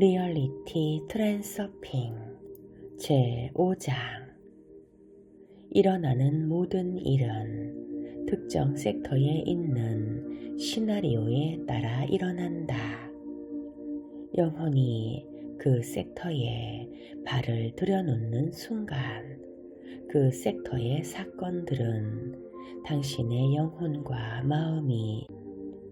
리얼리티 트랜서핑 제5장 일어나는 모든 일은 특정 섹터에 있는 시나리오에 따라 일어난다. 영혼이 그 섹터에 발을 들여놓는 순간 그 섹터의 사건들은 당신의 영혼과 마음이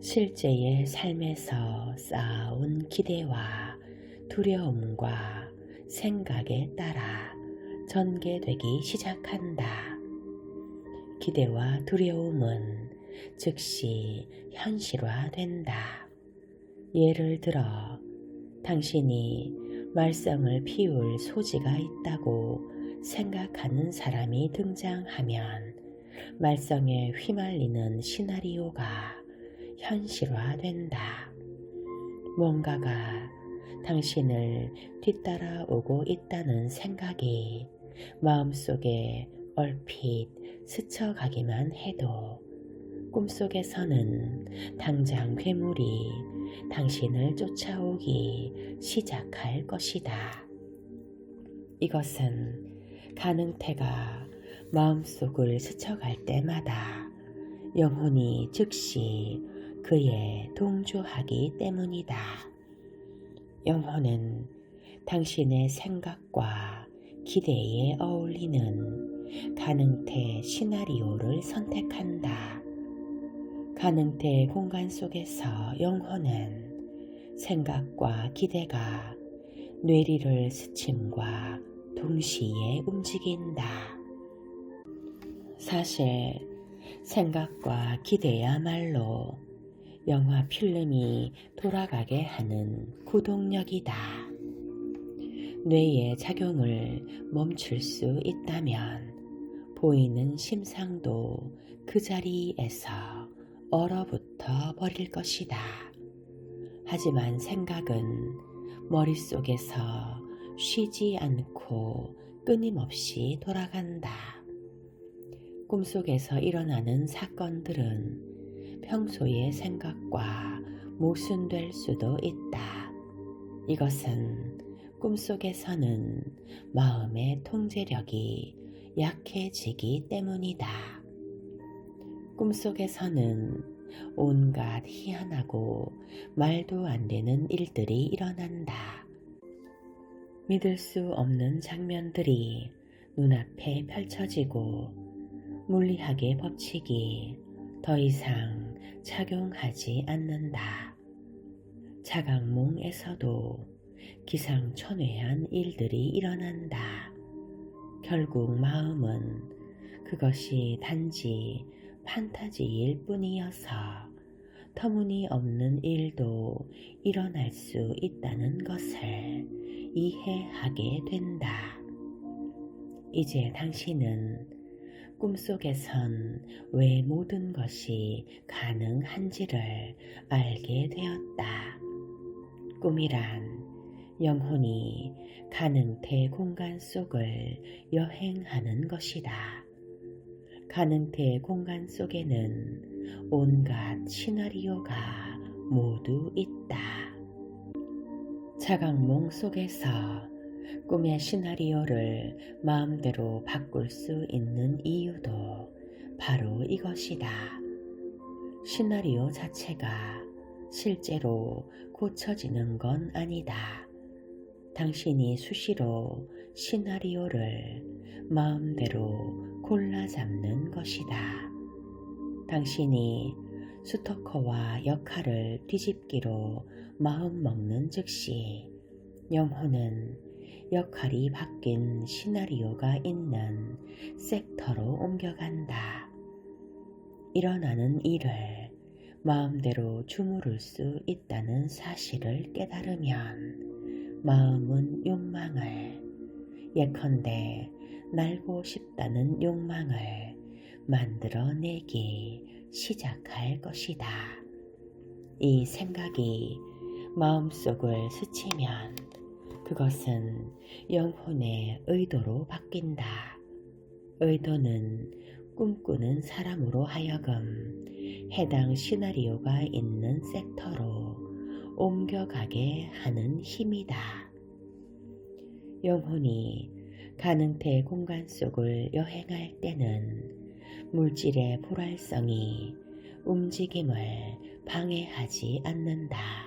실제의 삶에서 쌓아온 기대와 두려움과 생각에 따라 전개되기 시작한다. 기대와 두려움은 즉시 현실화된다. 예를 들어, 당신이 말썽을 피울 소지가 있다고 생각하는 사람이 등장하면 말썽에 휘말리는 시나리오가 현실화된다. 뭔가가 당신을 뒤따라오고 있다는 생각이 마음속에 얼핏 스쳐가기만 해도 꿈속에서는 당장 괴물이 당신을 쫓아오기 시작할 것이다. 이것은 가능태가 마음속을 스쳐갈 때마다 영혼이 즉시 그에 동조하기 때문이다. 영혼은 당신의 생각과 기대에 어울리는 가능태 시나리오를 선택한다. 가능태 공간 속에서 영혼은 생각과 기대가 뇌리를 스침과 동시에 움직인다. 사실 생각과 기대야말로 영화 필름이 돌아가게 하는 구동력이다. 뇌의 작용을 멈출 수 있다면 보이는 심상도 그 자리에서 얼어붙어 버릴 것이다. 하지만 생각은 머릿속에서 쉬지 않고 끊임없이 돌아간다. 꿈속에서 일어나는 사건들은 평소의 생각과 모순될 수도 있다. 이것은 꿈속에서는 마음의 통제력이 약해지기 때문이다. 꿈속에서는 온갖 희한하고 말도 안 되는 일들이 일어난다. 믿을 수 없는 장면들이 눈앞에 펼쳐지고 물리학의 법칙이 더 이상 작용하지 않는다. 자각몽에서도 기상천외한 일들이 일어난다. 결국 마음은 그것이 단지 판타지일 뿐이어서 터무니없는 일도 일어날 수 있다는 것을 이해하게 된다. 이제 당신은 꿈속에선 왜 모든 것이 가능한지를 알게 되었다. 꿈이란 영혼이 가능태 공간 속을 여행하는 것이다. 가능태 공간 속에는 온갖 시나리오가 모두 있다. 자각몽 속에서 꿈의 시나리오를 마음대로 바꿀 수 있는 이유도 바로 이것이다. 시나리오 자체가 실제로 고쳐지는 건 아니다. 당신이 수시로 시나리오를 마음대로 골라 잡는 것이다. 당신이 스토커와 역할을 뒤집기로 마음 먹는 즉시 영혼은 역할이 바뀐 시나리오가 있는 섹터로 옮겨간다. 일어나는 일을 마음대로 주무를 수 있다는 사실을 깨달으면 마음은 욕망을 예컨대 날고 싶다는 욕망을 만들어내기 시작할 것이다. 이 생각이 마음속을 스치면 그것은 영혼의 의도로 바뀐다. 의도는 꿈꾸는 사람으로 하여금 해당 시나리오가 있는 섹터로 옮겨가게 하는 힘이다. 영혼이 가능태 공간 속을 여행할 때는 물질의 포랄성이 움직임을 방해하지 않는다.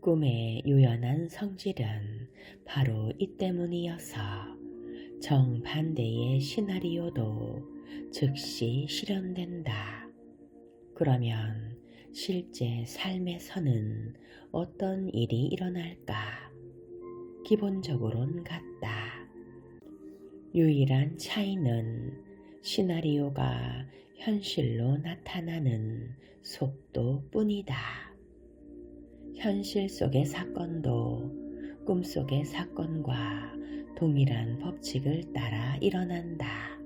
꿈의 유연한 성질은 바로 이 때문이어서 정반대의 시나리오도 즉시 실현된다. 그러면 실제 삶에서는 어떤 일이 일어날까? 기본적으로는 같다. 유일한 차이는 시나리오가 현실로 나타나는 속도 뿐이다. 현실 속의 사건도 꿈속의 사건과 동일한 법칙을 따라 일어난다.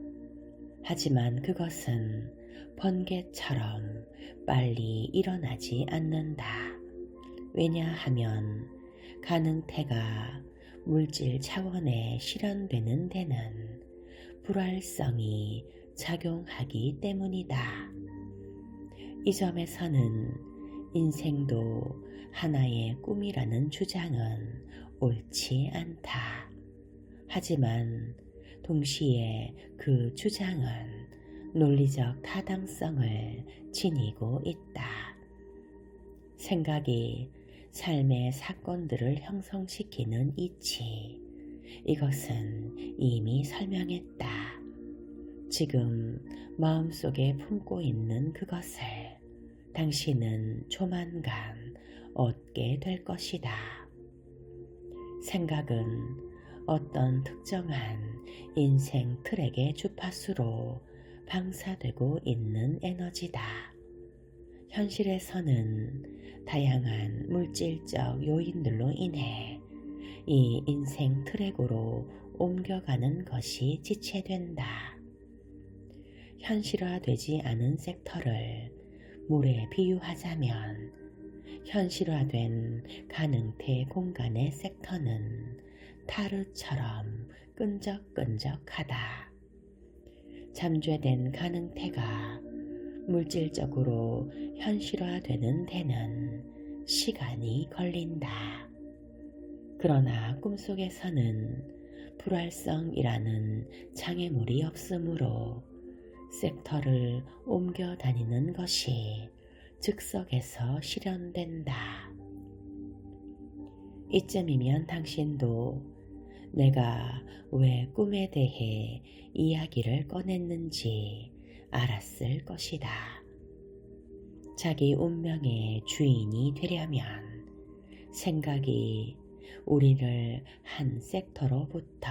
하지만 그것은 번개처럼 빨리 일어나지 않는다. 왜냐하면 가능태가 물질 차원에 실현되는 데는 불활성이 작용하기 때문이다. 이 점에서는 인생도 하나의 꿈이라는 주장은 옳지 않다. 하지만 동시에 그 주장은 논리적 타당성을 지니고 있다. 생각이 삶의 사건들을 형성시키는 이치. 이것은 이미 설명했다. 지금 마음속에 품고 있는 그것을 당신은 조만간 얻게 될 것이다. 생각은 어떤 특정한 인생 트랙의 주파수로 방사되고 있는 에너지다. 현실에서는 다양한 물질적 요인들로 인해 이 인생 트랙으로 옮겨가는 것이 지체된다. 현실화되지 않은 섹터를 물에 비유하자면 현실화된 가능태 공간의 섹터는 타르처럼 끈적끈적하다. 잠재된 가능태가 물질적으로 현실화되는 데는 시간이 걸린다. 그러나 꿈속에서는 불활성이라는 장애물이 없으므로 섹터를 옮겨 다니는 것이 즉석에서 실현된다. 이쯤이면 당신도 내가 왜 꿈에 대해 이야기를 꺼냈는지 알았을 것이다. 자기 운명의 주인이 되려면 생각이 우리를 한 섹터로부터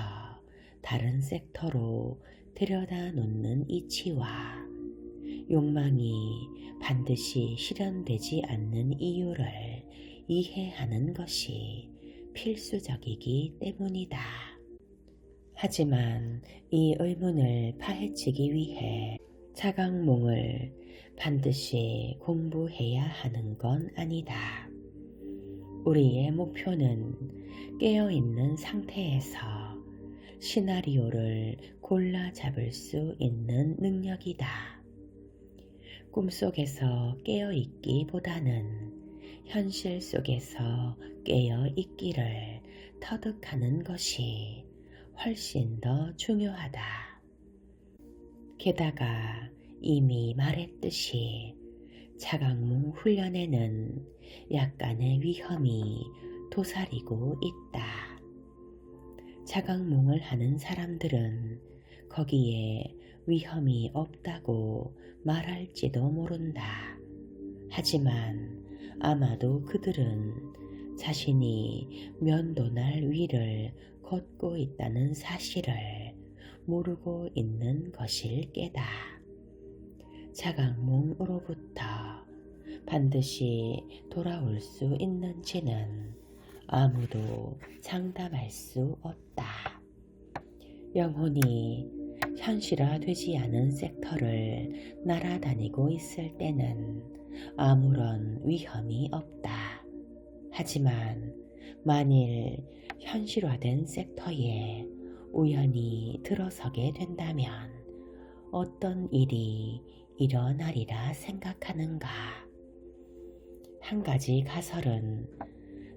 다른 섹터로 들여다 놓는 이치와 욕망이 반드시 실현되지 않는 이유를 이해하는 것이 필수적이기 때문이다. 하지만 이 의문을 파헤치기 위해 자각몽을 반드시 공부해야 하는 건 아니다. 우리의 목표는 깨어있는 상태에서 시나리오를 골라 잡을 수 있는 능력이다. 꿈속에서 깨어 있기보다는 현실 속에서 깨어 있기를 터득하는 것이 훨씬 더 중요하다. 게다가 이미 말했듯이 자각몽 훈련에는 약간의 위험이 도사리고 있다. 자각몽을 하는 사람들은 거기에 위험이 없다고 말할지도 모른다. 하지만 아마도 그들은 자신이 면도날 위를 걷고 있다는 사실을 모르고 있는 것일 게다. 자각몽으로부터 반드시 돌아올 수 있는지는 아무도 장담할 수 없다. 영혼이 현실화되지 않은 섹터를 날아다니고 있을 때는 아무런 위험이 없다. 하지만 만일 현실화된 섹터에 우연히 들어서게 된다면 어떤 일이 일어나리라 생각하는가? 한 가지 가설은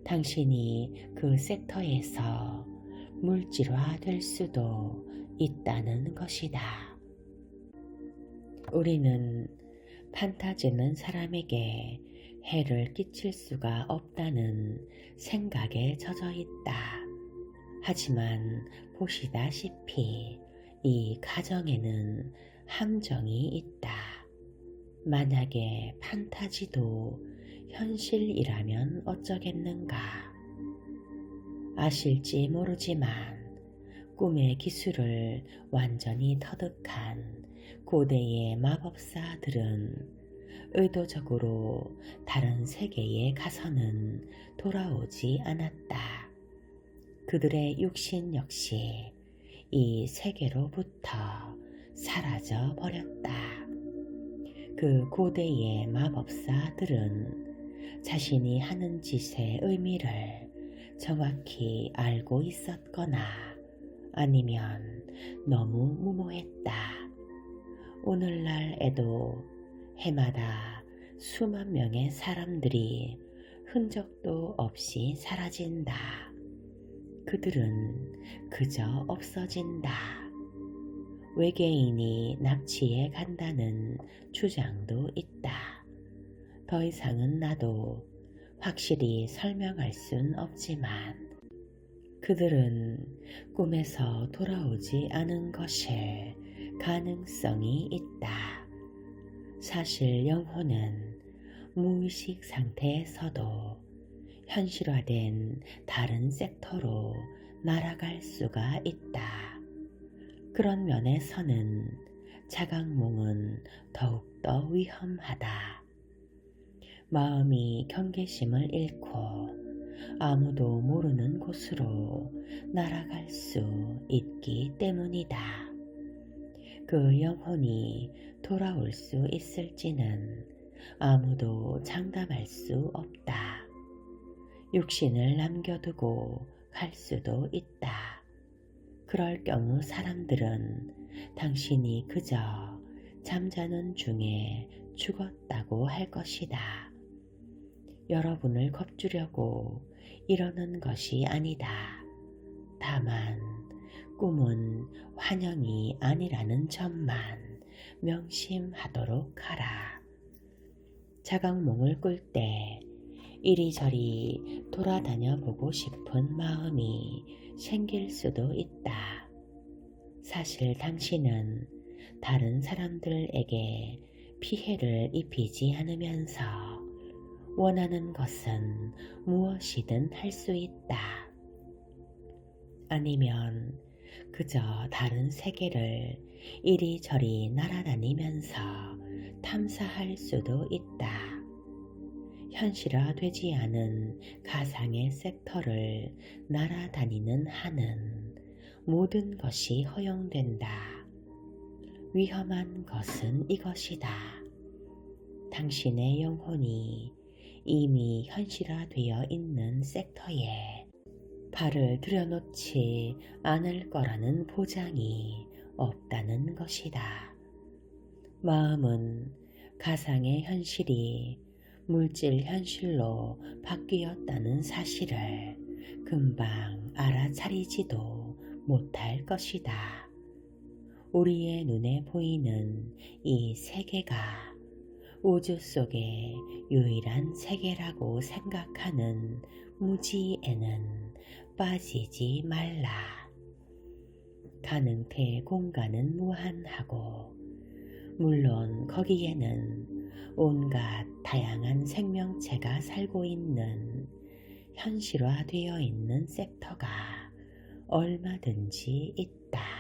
당신이 그 섹터에서 물질화 될 수도 있다는 것이다. 우리는 판타지는 사람에게 해를 끼칠 수가 없다는 생각에 젖어 있다. 하지만 보시다시피 이 가정에는 함정이 있다. 만약에 판타지도 현실이라면 어쩌겠는가. 아실지 모르지만 꿈의 기술을 완전히 터득한 고대의 마법사들은 의도적으로 다른 세계에 가서는 돌아오지 않았다. 그들의 육신 역시 이 세계로부터 사라져 버렸다. 그 고대의 마법사들은 자신이 하는 짓의 의미를 정확히 알고 있었거나 아니면 너무 무모했다. 오늘날에도 해마다 수만 명의 사람들이 흔적도 없이 사라진다. 그들은 그저 없어진다. 외계인이 납치해 간다는 주장도 있다. 더 이상은 나도 확실히 설명할 순 없지만 그들은 꿈에서 돌아오지 않은 것일 가능성이 있다. 사실 영혼은 무의식 상태에서도 현실화된 다른 섹터로 날아갈 수가 있다. 그런 면에서는 자각몽은 더욱더 위험하다. 마음이 경계심을 잃고 아무도 모르는 곳으로 날아갈 수 있기 때문이다. 그 영혼이 돌아올 수 있을지는 아무도 장담할 수 없다. 육신을 남겨두고 갈 수도 있다. 그럴 경우 사람들은 당신이 그저 잠자는 중에 죽었다고 할 것이다. 여러분을 겁주려고 이러는 것이 아니다. 다만 꿈은 환영이 아니라는 점만 명심하도록 하라. 자각몽을 꿀 때 이리저리 돌아다녀 보고 싶은 마음이 생길 수도 있다. 사실 당신은 다른 사람들에게 피해를 입히지 않으면서 원하는 것은 무엇이든 할 수 있다. 아니면 그저 다른 세계를 이리저리 날아다니면서 탐사할 수도 있다. 현실화 되지 않은 가상의 섹터를 날아다니는 한은 모든 것이 허용된다. 위험한 것은 이것이다. 당신의 영혼이 이미 현실화되어 있는 섹터에 발을 들여놓지 않을 거라는 보장이 없다는 것이다. 마음은 가상의 현실이 물질 현실로 바뀌었다는 사실을 금방 알아차리지도 못할 것이다. 우리의 눈에 보이는 이 세계가 우주 속의 유일한 세계라고 생각하는 무지에는 빠지지 말라. 가능태 공간은 무한하고, 물론 거기에는 온갖 다양한 생명체가 살고 있는 현실화되어 있는 섹터가 얼마든지 있다.